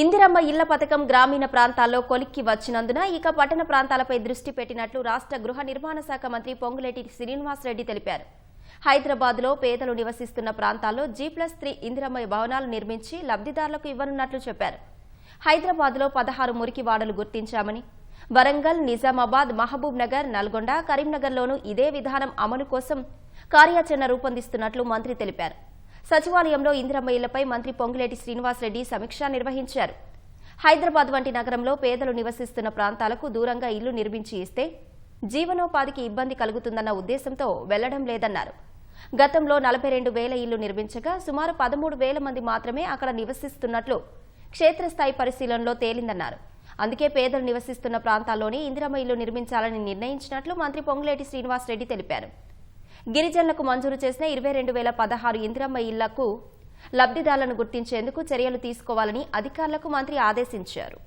ఇందిరమ్మ ఇళ్ళ పథకం గ్రామీణ ప్రాంతాల్లో కొలిక్కి వచ్చినందున ఇక పట్టణ ప్రాంతాలపై దృష్టి పెట్టినట్లు రాష్ట్ర గృహ నిర్మాణ శాఖ మంత్రి పొంగులేటి శ్రీనివాసరెడ్డి తెలిపారు. హైదరాబాద్లో పేదలు నివసిస్తున్న ప్రాంతాల్లో జీ ప్లస్ త్రీ ఇందిరమ్మ భవనాలు నిర్మించి లబ్ధిదారులకు ఇవ్వనున్నట్లు చెప్పారు. హైదరాబాద్లో పదహారు మురికి వాడలు గుర్తించామని వరంగల్ నిజామాబాద్ మహబూబ్ నగర్ నల్గొండ కరీంనగర్లోనూ ఇదే విధానం అమలు కోసం కార్యాచరణ రూపొందిస్తున్నట్లు మంత్రి తెలిపారు. సచివాలయంలో ఇందిరమ్మ ఇళ్ళపై మంత్రి పొంగులేటి శ్రీనివాసరెడ్డి సమీక్ష నిర్వహించారు. హైదరాబాద్ వంటి నగరంలో పేదలు నివసిస్తున్న ప్రాంతాలకు దూరంగా ఇల్లు నిర్మించి ఇస్తే జీవనోపాధికి ఇబ్బంది కలుగుతుందన్న ఉద్దేశంతో వెళ్ళడం లేదన్నారు. గతంలో నలభై రెండు వేల ఇల్లు నిర్మించగా సుమారు పదమూడు వేల మంది మాత్రమే అక్కడ నివసిస్తున్నట్లు క్షేత్రస్థాయి పరిశీలనలో తేలిందన్నారు. అందుకే పేదలు నివసిస్తున్న ప్రాంతాల్లోనే ఇందిరమ్మ ఇల్లు నిర్మించాలని నిర్ణయించినట్లు మంత్రి పొంగులేటి శ్రీనివాసరెడ్డి తెలిపారు. గిరిజనులకు మంజూరు చేసిన ఇరవై రెండు వేల పదహారు ఇందిరమ్మ ఇళ్ళకు లబ్ధిదారులను గుర్తించేందుకు చర్యలు తీసుకోవాలని అధికారులకు మంత్రి ఆదేశించారు.